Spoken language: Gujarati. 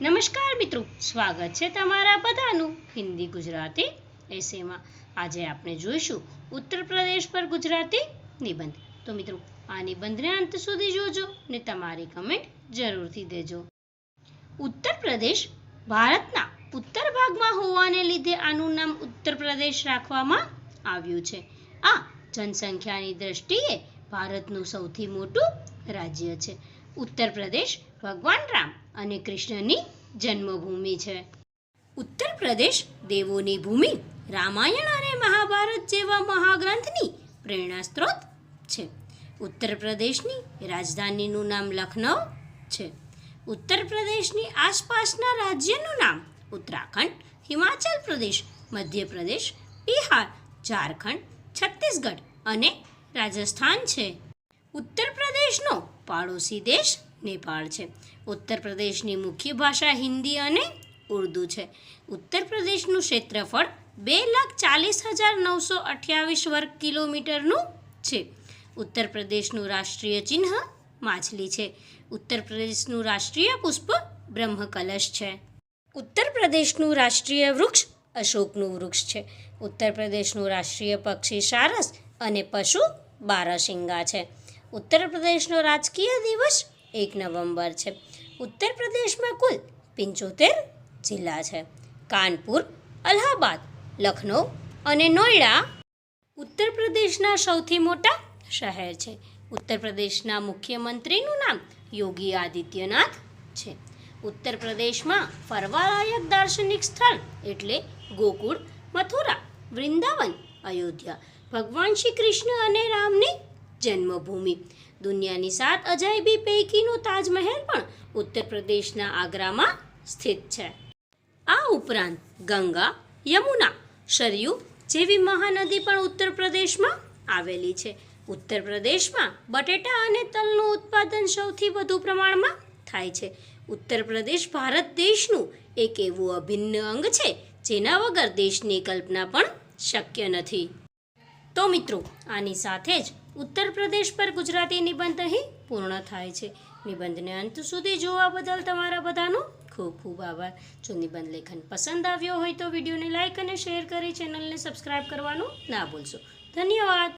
નમસ્કાર મિત્રો, સ્વાગત છે તમારા બધાનું હિન્દી ગુજરાતી એસેમાં આજે આપણે જોઈશું ઉત્તર પ્રદેશ પર ગુજરાતી નિબંધ. તો મિત્રો, આ નિબંધને અંત સુધી જોજો ને તમારી કમેન્ટ જરૂરથી દેજો. ઉત્તર પ્રદેશ ભારતના ઉત્તર ભાગમાં હોવાને લીધે આનું નામ ઉત્તર પ્રદેશ રાખવામાં આવ્યું છે. આ જનસંખ્યાની દ્રષ્ટિએ ભારતનું સૌથી મોટું રાજ્ય છે. ઉત્તર પ્રદેશ ભગવાન રામ અને કૃષ્ણની જન્મભૂમિ છે. ઉત્તર પ્રદેશ દેવોની ભૂમિ રામાયણ અને મહાભારત જેવા મહાગ્રંથની પ્રેરણા સ્ત્રોત છે. ઉત્તર પ્રદેશની રાજધાનીનું નામ લખનઉ છે. ઉત્તર પ્રદેશની આસપાસના રાજ્યનું નામ ઉત્તરાખંડ, હિમાચલ પ્રદેશ, મધ્યપ્રદેશ, બિહાર, ઝારખંડ, છત્તીસગઢ અને રાજસ્થાન છે. ઉત્તર પ્રદેશનો પાડોશી દેશ નેપાળ છે. ઉત્તર પ્રદેશની મુખ્ય ભાષા હિન્દી અને ઉર્દુ છે. ઉત્તર પ્રદેશનું ક્ષેત્રફળ બે લાખ ચાલીસ હજાર નવસો અઠ્યાવીસ વર્ગ કિલોમીટરનું છે. ઉત્તર પ્રદેશનું રાષ્ટ્રીય ચિહ્ન માછલી છે. ઉત્તર પ્રદેશનું રાષ્ટ્રીય પુષ્પ બ્રહ્મકલશ છે. ઉત્તર પ્રદેશનું રાષ્ટ્રીય વૃક્ષ અશોકનું વૃક્ષ છે. ઉત્તર પ્રદેશનું રાષ્ટ્રીય પક્ષી સારસ અને પશુ બારાસિંગા છે. ઉત્તર પ્રદેશનો રાજકીય દિવસ એક નવેમ્બર છે. ઉત્તર પ્રદેશમાં કુલ પંચોતેર જિલ્લા છે. કાનપુર, અલ્હાબાદ લખનઉ અને નોઈડા ઉત્તર પ્રદેશના સૌથી મોટા શહેર છે. ઉત્તર પ્રદેશના મુખ્યમંત્રીનું નામ યોગી આદિત્યનાથ છે. ઉત્તર પ્રદેશમાં ફરવાલાયક દાર્શનિક સ્થળ એટલે ગોકુળ, મથુરા, વૃંદાવન, અયોધ્યા. ભગવાન શ્રી કૃષ્ણ અને રામની જન્મભૂમિ. દુનિયાની સાત અજાયબી પૈકીનો તાજમહેલ પણ ઉત્તર પ્રદેશના આગ્રામાં સ્થિત છે. આ ઉપરાંત ગંગા, યમુના, સરયુ જેવી મહાનદી પણ ઉત્તર પ્રદેશમાં આવેલી છે. ઉત્તર પ્રદેશમાં બટેટા અને તલનું ઉત્પાદન સૌથી વધુ પ્રમાણમાં થાય છે. ઉત્તર પ્રદેશ ભારત દેશનું એક એવું અભિન્ન અંગ છે, જેના વગર દેશની કલ્પના પણ શક્ય નથી. તો મિત્રો, આની સાથે જ ઉત્તર પ્રદેશ પર ગુજરાતી નિબંધ અહીં પૂર્ણ થાય છે. નિબંધને અંત સુધી જોવા બદલ તમારા બધાનો ખૂબ ખૂબ આભાર. જો નિબંધ લેખન પસંદ આવ્યો હોય તો વિડીયોને લાઇક અને શેર કરી ચેનલને સબસ્ક્રાઇબ કરવાનું ના ભૂલશો. ધન્યવાદ.